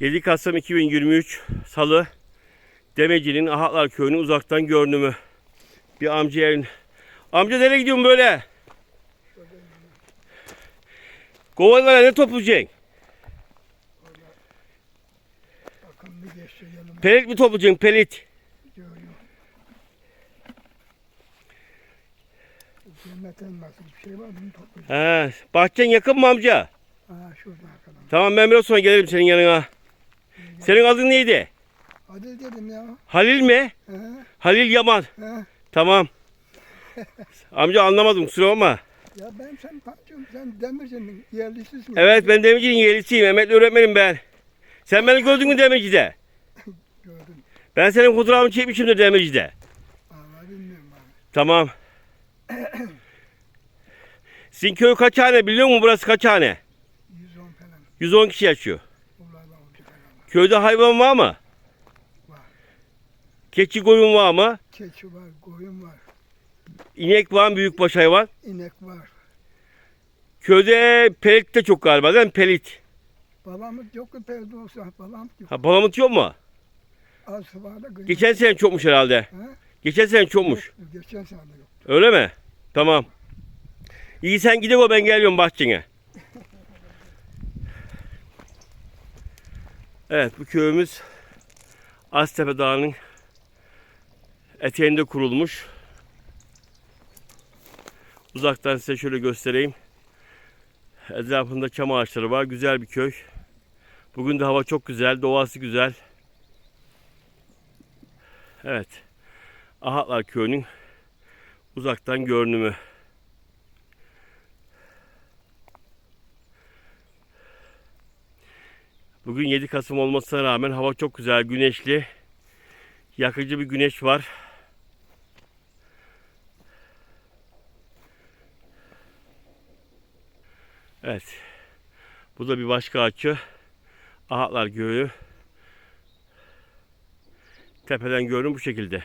7 Kasım 2023 Salı Demeci'nin Ahatlar Köyü'nün uzaktan görünümü. Bir amca evin. Amca nereye gidiyorsun böyle? Kovanlara ne toplayacaksın? Pelit mi toplayacaksın bir şey. He, bahçen yakın mı amca? Ha şurada. Tamam ben biraz sonra gelirim senin yanına. Senin adın neydi? Hadi dedim ya. Halil mi? He Halil Yaman. he. Tamam. Amca anlamadım kusura bakma. Ya ben sen tanıyorum. Sen Demirci'nin yerlisisin. Evet ben Demirci'nin yeğlisiyim. Emekli öğretmenim ben. Sen beni gördün mü Demirci'de? Gördüm. Ben senin fotoğrafını çekmişim de Demirci'de. Ama bilmiyorum abi. Tamam. Sizin köy kaç hane biliyor musun burası kaç hane? 110 falan. 110 kişi yaşıyor. Köyde hayvan var mı? Var. Keçi koyun var mı? Keçi var, koyun var, İnek var mı büyükbaş hayvan? inek var. Köyde pelit de çok galiba değil mi? Pelit. Balamut yok ki perde olsa balamut yok. Ha balamut yok mu? Az var da kıymet- Geçen sene çokmuş herhalde. He? Geçen sene çokmuş. Yok, Geçen sene de yok. Öyle mi? Tamam. İyi sen gidip o ben geliyorum bahçene. Evet bu köyümüz Aztepe Dağı'nın eteğinde kurulmuş. Uzaktan size şöyle göstereyim. Etrafında çam ağaçları var. Güzel bir köy. Bugün de hava çok güzel. Doğası güzel. Evet. Ahatlar Köyü'nün uzaktan görünümü. Bugün 7 Kasım olmasına rağmen hava çok güzel, güneşli. Yakıcı bir güneş var. Evet. Bu da bir başka açı. Ahatlar Gölü. Tepeden görünüm bu şekilde.